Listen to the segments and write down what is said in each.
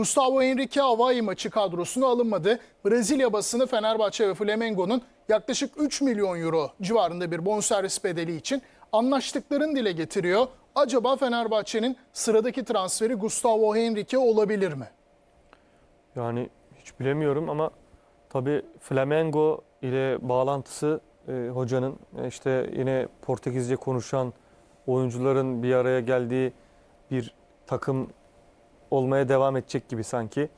Gustavo Henrique Hawaii maçı kadrosuna alınmadı. Brezilya basını Fenerbahçe ve Flamengo'nun yaklaşık 3 milyon euro civarında bir bonservis bedeli için anlaştıklarını dile getiriyor. Acaba Fenerbahçe'nin sıradaki transferi Gustavo Henrique olabilir mi? Yani hiç bilemiyorum ama tabii Flamengo ile bağlantısı e, hocanın e, işte yine Portekizce konuşan oyuncuların bir araya geldiği bir takım olmaya devam edecek gibi sanki.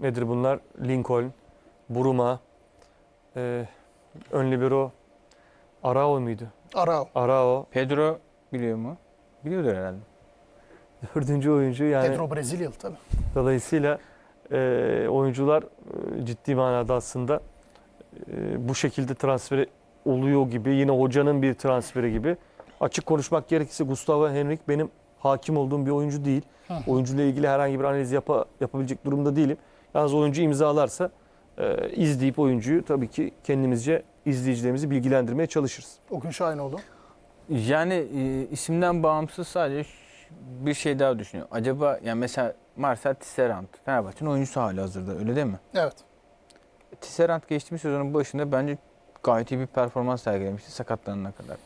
Nedir bunlar? Lincoln, Buruma, e, ön libero Arao muydu? Arao. Arao. Pedro biliyor mu? Biliyordur herhalde. Dördüncü oyuncu yani. Pedro Brezilyalı tabii. Dolayısıyla e, oyuncular e, ciddi manada aslında e, bu şekilde transferi oluyor gibi. Yine hocanın bir transferi gibi. Açık konuşmak gerekirse Gustavo Henrique benim hakim olduğum bir oyuncu değil. Oyuncuyla ilgili herhangi bir analiz yapa, yapabilecek durumda değilim. Yalnız oyuncu imzalarsa e, izleyip oyuncuyu tabii ki kendimizce izleyicilerimizi bilgilendirmeye çalışırız. Okun Şahinoğlu. Yani e, isimden bağımsız sadece bir şey daha düşünüyor. Acaba yani mesela Marcel Tisserand Fenerbahçe'nin oyuncusu hali hazırda öyle değil mi? Evet. Tisserand geçtiğimiz sezonun başında bence gayet iyi bir performans sergilemişti sakatlanana kadar.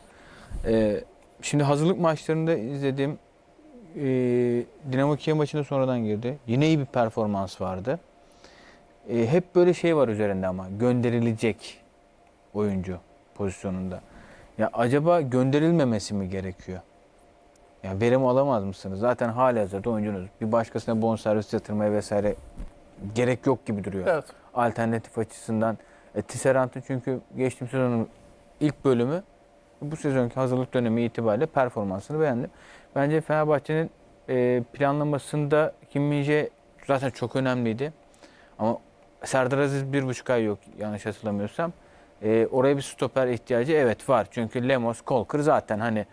Ee, şimdi hazırlık maçlarında izlediğim e, Dinamo Kiev maçında sonradan girdi. Yine iyi bir performans vardı. E, hep böyle şey var üzerinde ama gönderilecek oyuncu pozisyonunda. Ya acaba gönderilmemesi mi gerekiyor? Ya verim alamaz mısınız? Zaten halihazırda oyuncunuz. Bir başkasına bonservis yatırmaya vesaire gerek yok gibi duruyor Evet. alternatif açısından. E, Tisserand'ın çünkü geçtiğimiz sezonun ilk bölümü bu sezonki hazırlık dönemi itibariyle performansını beğendim. Bence Fenerbahçe'nin e, planlamasında Kim Min-jae zaten çok önemliydi. Ama Serdar Aziz bir buçuk ay yok yanlış hatırlamıyorsam. E, oraya bir stoper ihtiyacı evet var. Çünkü Lemos, Kolkır zaten hani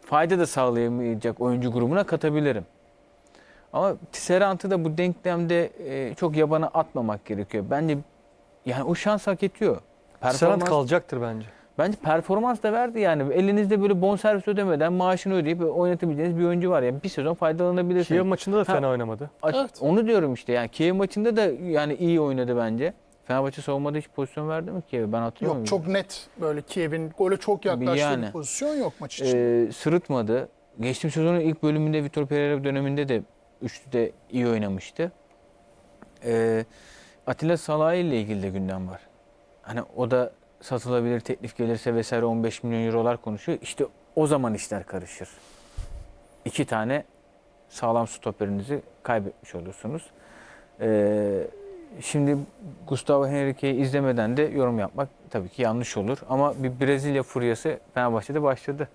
fayda da sağlayamayacak oyuncu grubuna katabilirim. Ama Tisserand'ı da bu denklemde e, çok yabana atmamak gerekiyor. Bence yani o şans hak ediyor. Performans, kalacaktır bence. Bence performans da verdi yani. Elinizde böyle bonservis ödemeden maaşını ödeyip oynatabileceğiniz bir oyuncu var. Yani bir sezon faydalanabilirsiniz. Kiev maçında da Ha. fena oynamadı. Aç- Evet. Onu diyorum işte yani Kiev maçında da yani iyi oynadı bence. Fenerbahçe savunmada hiç pozisyon verdi mi Kiev'e? Ben hatırlıyorum. Yok çok net böyle Kiev'in gole çok yaklaştığı Yani. bir pozisyon yok maç için. Ee, sırıtmadı. Geçtiğim sezonun ilk bölümünde Vitor Pereira döneminde de üçlüde iyi oynamıştı. Ee, Atilla Salahi ile ilgili de gündem var. Hani o da satılabilir teklif gelirse vesaire 15 milyon eurolar konuşuyor. İşte o zaman işler karışır. İki tane sağlam stoperinizi kaybetmiş olursunuz. Ee, şimdi Gustavo Henrique'yi izlemeden de yorum yapmak tabii ki yanlış olur. Ama bir Brezilya furyası Fenerbahçe'de başladı.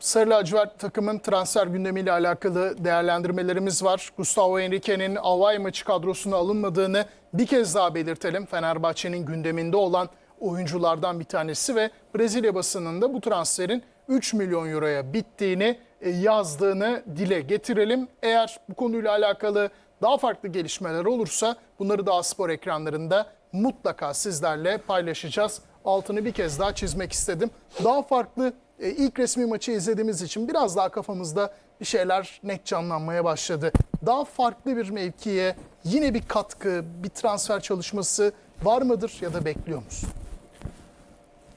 Sarı lacivert takımın transfer gündemiyle alakalı değerlendirmelerimiz var. Gustavo Henrique'nin Hawaii maçı kadrosuna alınmadığını bir kez daha belirtelim. Fenerbahçe'nin gündeminde olan oyunculardan bir tanesi ve Brezilya basınında bu transferin 3 milyon euroya bittiğini e, yazdığını dile getirelim. Eğer bu konuyla alakalı daha farklı gelişmeler olursa bunları da spor ekranlarında mutlaka sizlerle paylaşacağız. Altını bir kez daha çizmek istedim. Daha farklı e, ilk resmi maçı izlediğimiz için biraz daha kafamızda bir şeyler net canlanmaya başladı. Daha farklı bir mevkiye yine bir katkı, bir transfer çalışması var mıdır ya da bekliyor musun?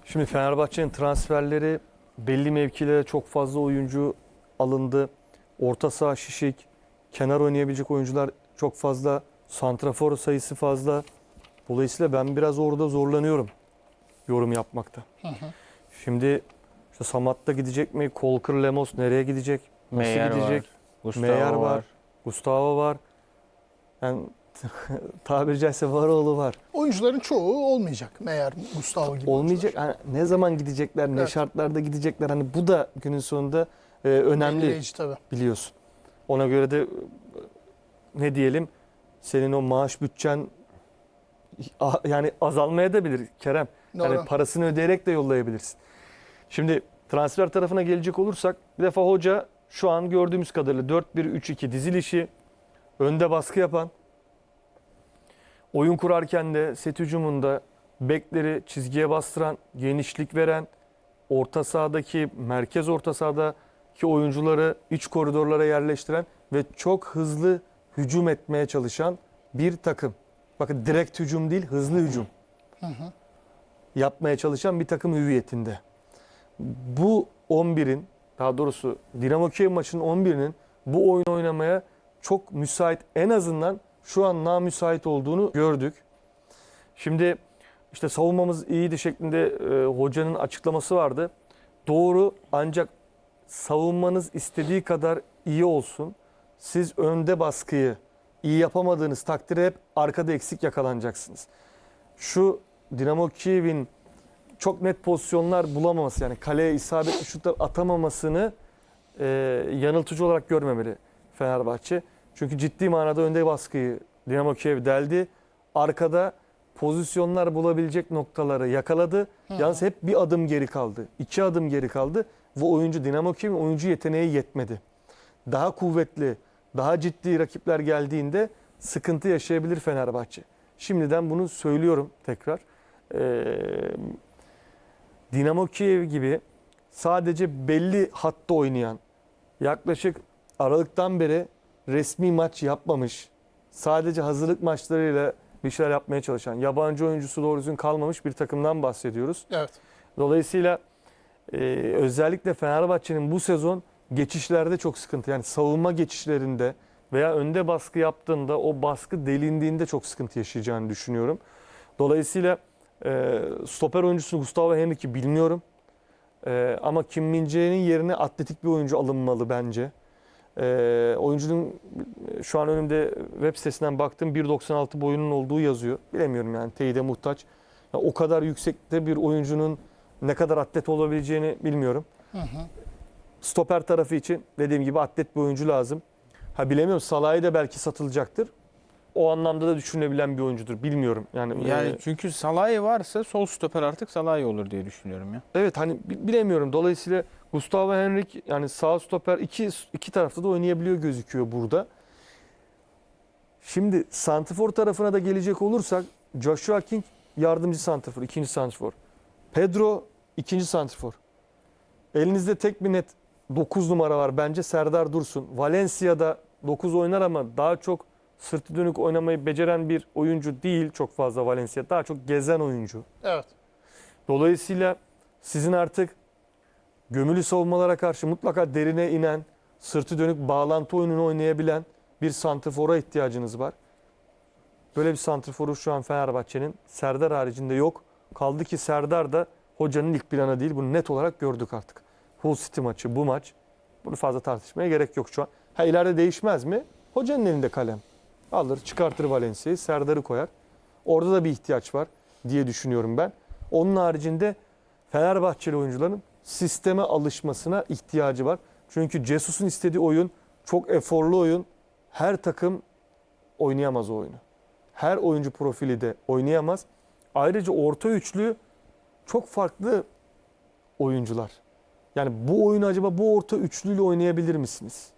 Şimdi Fenerbahçe'nin transferleri belli mevkilere çok fazla oyuncu alındı. Orta saha şişik, kenar oynayabilecek oyuncular çok fazla, santrafor sayısı fazla. Dolayısıyla ben biraz orada zorlanıyorum yorum yapmakta. Şimdi işte Samat'ta gidecek mi? Kolkır Lemos nereye gidecek? Nasıl Meyer gidecek? var. Gustavo Meyer var. var. Gustavo var. Yani tabiri caizse Varoğlu var. Oyuncuların çoğu olmayacak meğer Gustavo gibi. Olmayacak. Hani ne zaman gidecekler, ne Evet. şartlarda gidecekler. Hani bu da günün sonunda e, önemli Belirleyici tabii. biliyorsun. Ona göre de e, ne diyelim senin o maaş bütçen yani azalmaya da bilir Kerem. Doğru. Yani parasını ödeyerek de yollayabilirsin. Şimdi transfer tarafına gelecek olursak bir defa hoca şu an gördüğümüz kadarıyla 4-1-3-2 dizilişi önde baskı yapan oyun kurarken de set hücumunda bekleri çizgiye bastıran, genişlik veren, orta sahadaki merkez orta sahadaki oyuncuları iç koridorlara yerleştiren ve çok hızlı hücum etmeye çalışan bir takım. Bakın direkt hücum değil, hızlı hücum. Yapmaya çalışan bir takım hüviyetinde. Bu 11'in, daha doğrusu Dinamo Kiev maçının 11'inin bu oyunu oynamaya çok müsait, en azından şu an namüsait olduğunu gördük. Şimdi işte savunmamız iyiydi şeklinde e, hocanın açıklaması vardı. Doğru ancak savunmanız istediği kadar iyi olsun. Siz önde baskıyı iyi yapamadığınız takdirde hep arkada eksik yakalanacaksınız. Şu Dinamo Kiev'in çok net pozisyonlar bulamaması yani kaleye isabetli şutlar atamamasını e, yanıltıcı olarak görmemeli Fenerbahçe. Çünkü ciddi manada önde baskıyı Dinamo Kiev deldi. Arkada pozisyonlar bulabilecek noktaları yakaladı. Yalnız hep bir adım geri kaldı. iki adım geri kaldı. Ve oyuncu Dinamo Kiev'in oyuncu yeteneği yetmedi. Daha kuvvetli, daha ciddi rakipler geldiğinde sıkıntı yaşayabilir Fenerbahçe. Şimdiden bunu söylüyorum tekrar. Ee, Dinamo Kiev gibi sadece belli hatta oynayan, yaklaşık Aralık'tan beri resmi maç yapmamış, sadece hazırlık maçlarıyla bir şeyler yapmaya çalışan, yabancı oyuncusu doğru düzgün kalmamış bir takımdan bahsediyoruz. Evet. Dolayısıyla e, özellikle Fenerbahçe'nin bu sezon geçişlerde çok sıkıntı. Yani savunma geçişlerinde veya önde baskı yaptığında o baskı delindiğinde çok sıkıntı yaşayacağını düşünüyorum. Dolayısıyla e, stoper oyuncusu Gustavo Henrique'i bilmiyorum. E, ama Kim Min-jae'nin yerine atletik bir oyuncu alınmalı bence. E, oyuncunun şu an önümde web sitesinden baktım 1.96 boyunun olduğu yazıyor. Bilemiyorum yani teyide muhtaç. Ya o kadar yüksekte bir oyuncunun ne kadar atlet olabileceğini bilmiyorum. Hı hı. Stoper tarafı için dediğim gibi atlet bir oyuncu lazım. Ha bilemiyorum Salah'ı da belki satılacaktır. O anlamda da düşünülebilen bir oyuncudur. Bilmiyorum. Yani, Yani e, çünkü Salah'ı varsa sol stoper artık Salah'ı olur diye düşünüyorum ya. evet hani bi- bilemiyorum. Dolayısıyla Gustavo Henrique yani sağ stoper iki iki tarafta da oynayabiliyor gözüküyor burada. Şimdi santifor tarafına da gelecek olursak Joshua King yardımcı santifor, ikinci santifor. Pedro ikinci santifor. Elinizde tek bir net 9 numara var bence Serdar Dursun. Valencia'da 9 oynar ama daha çok sırtı dönük oynamayı beceren bir oyuncu değil çok fazla Valencia. Daha çok gezen oyuncu. Evet. Dolayısıyla sizin artık gömülü savunmalara karşı mutlaka derine inen, sırtı dönük bağlantı oyununu oynayabilen bir santrfora ihtiyacınız var. Böyle bir santrforu şu an Fenerbahçe'nin Serdar haricinde yok. Kaldı ki Serdar da hocanın ilk planı değil. Bunu net olarak gördük artık. Hull City maçı, bu maç. Bunu fazla tartışmaya gerek yok şu an. Ha ileride değişmez mi? Hocanın elinde kalem. Alır, çıkartır Valencia'yı, Serdar'ı koyar. Orada da bir ihtiyaç var diye düşünüyorum ben. Onun haricinde Fenerbahçeli oyuncuların sisteme alışmasına ihtiyacı var. Çünkü Cesus'un istediği oyun çok eforlu oyun. Her takım oynayamaz o oyunu. Her oyuncu profili de oynayamaz. Ayrıca orta üçlü çok farklı oyuncular. Yani bu oyunu acaba bu orta üçlüyle oynayabilir misiniz?